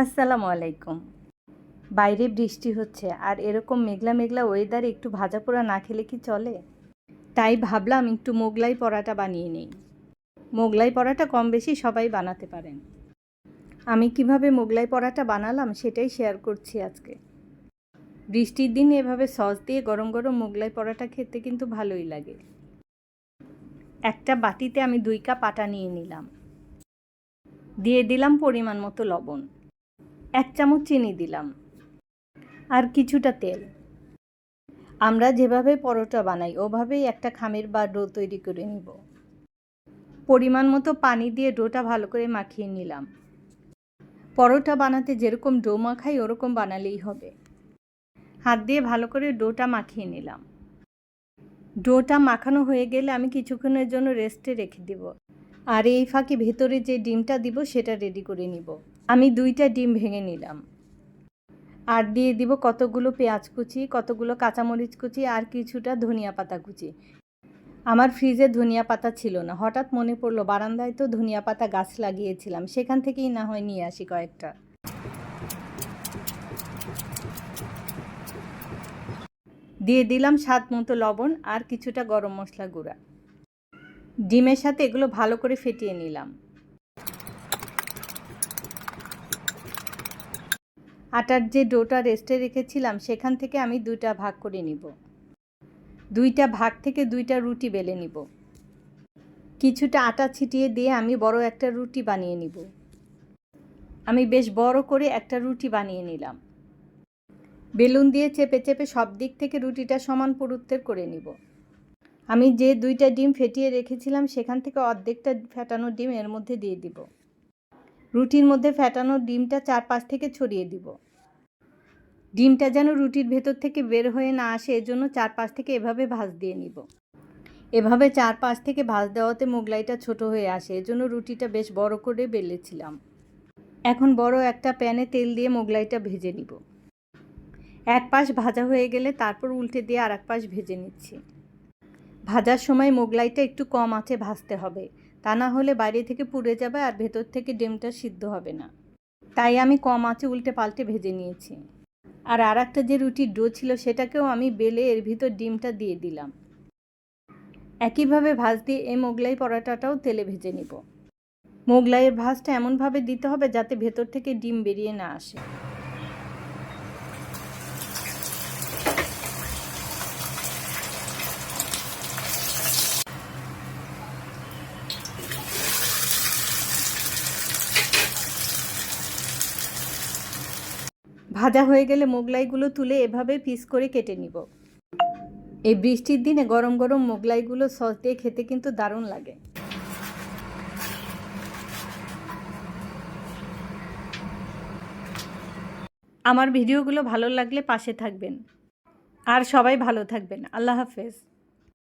আসসালামু আলাইকুম। বাইরে বৃষ্টি হচ্ছে, আর এরকম মেঘলা মেঘলা ওয়েদারে একটু ভাজা পোড়া না খেলে কি চলে? তাই ভাবলাম একটু মোগলাই পরাটা বানিয়ে নেই। মোগলাই পরাটা কম বেশি সবাই বানাতে পারেন। আমি কীভাবে মোগলাই পরাটা বানালাম সেটাই শেয়ার করছি আজকে। বৃষ্টির দিন এভাবে সস দিয়ে গরম গরম মোগলাই পরাটা খেতে কিন্তু ভালোই লাগে। একটা বাটিতে আমি দুই কাপ আটা নিয়ে নিলাম। দিয়ে দিলাম পরিমাণ মতো লবণ। এক চামচ চিনি দিলাম। আর কিছুটা তেল। আমরা যেভাবে পরোটা বানাই, ওভাবেই একটা খামের বা ডো তৈরি করে নিব। পরিমাণ মতো পানি দিয়ে ডোটা ভালো করে মাখিয়ে নিলাম। পরোটা বানাতে যেরকম ডো মাখাই, ওরকম বানালেই হবে। হাত দিয়ে ভালো করে ডোটা মাখিয়ে নিলাম। ডোটা মাখানো হয়ে গেলে আমি কিছুক্ষণের জন্য রেস্টে রেখে দেব। আর এই ফাঁকে ভেতরে যে ডিমটা দিব, সেটা রেডি করে নিব। আমি দুইটা ডিম ভেঙে নিলাম। আর দিয়ে দিব কতগুলো পেঁয়াজ কুচি, কতগুলো কাঁচামরিচ কুচি আর কিছুটা ধনিয়া পাতা কুচি। আমার ফ্রিজে ধনিয়া পাতা ছিল না। হঠাৎ মনে পড়ল, বারান্দায় তো ধনিয়া পাতা গাছ লাগিয়েছিলাম, সেখান থেকেই না হয় নিয়ে আসি কয়েকটা। দিয়ে দিলাম স্বাদ মতো লবণ আর কিছুটা গরম মশলা গুঁড়া। ডিমের সাথে এগুলো ভালো করে ফেটিয়ে নিলাম। আটার যে ডোটা রেস্টে রেখেছিলাম, সেখান থেকে আমি দুইটা ভাগ করে নিব। দুইটা ভাগ থেকে দুইটা রুটি বেলে নিব। কিছুটা আটা ছিটিয়ে দিয়ে আমি বড় একটা রুটি বানিয়ে নিব। আমি বেশ বড় করে একটা রুটি বানিয়ে নিলাম। বেলুন দিয়ে চেপে চেপে সব দিক থেকে রুটিটা সমান পুরুত্বের করে নিব। আমি যে দুইটা ডিম ফেটিয়ে রেখেছিলাম, সেখান থেকে অর্ধেকটা ফেটানো ডিম এর মধ্যে দিয়ে দিব। রুটির মধ্যে ফেটানো ডিমটা চারপাশ থেকে ছড়িয়ে দিব। ডিমটা যেন রুটির ভেতর থেকে বের হয়ে না আসে, এজন্য চারপাশ থেকে এভাবে ভাঁজ দিয়ে নিব। এভাবে চারপাশ থেকে ভাঁজ দেওয়াতে মোগলাইটা ছোট হয়ে আসে, এজন্য রুটিটা বেশ বড় করে বেলেছিলাম। এখন বড় একটা প্যানে তেল দিয়ে মোগলাইটা ভেজে নিব। এক পাশ ভাজা হয়ে গেলে তারপর উল্টে দিয়ে আর এক পাশ ভেজে নিচ্ছি। ভাজার সময় মোগলাইটা একটু কম আঁচে ভাজতে হবে। তা না হলে বাইরে থেকে পুড়ে যাবে আর ভেতর থেকে ডিমটা সিদ্ধ হবে না। তাই আমি কম আঁচে উল্টে পাল্টে ভেজে নিয়েছি। আর আর একটা যে রুটির ডো ছিল সেটাকেও আমি বেলে এর ভিতর ডিমটা দিয়ে দিলাম। একইভাবে ভাজ দিয়ে এই মোগলাই পরোটাটাও তেলে ভেজে নিব। মোগলাইয়ের ভাজটা এমনভাবে দিতে হবে যাতে ভেতর থেকে ডিম বেরিয়ে না আসে। ভাজা হয়ে গেলে মোগলাইগুলো তুলে এভাবে পিস করে কেটে নিব। এই বৃষ্টির দিনে গরম গরম মোগলাইগুলো সস দিয়ে খেতে কিন্তু দারুণ লাগে। আমার ভিডিওগুলো ভালো লাগলে পাশে থাকবেন। আর সবাই ভালো থাকবেন। আল্লাহ হাফেজ।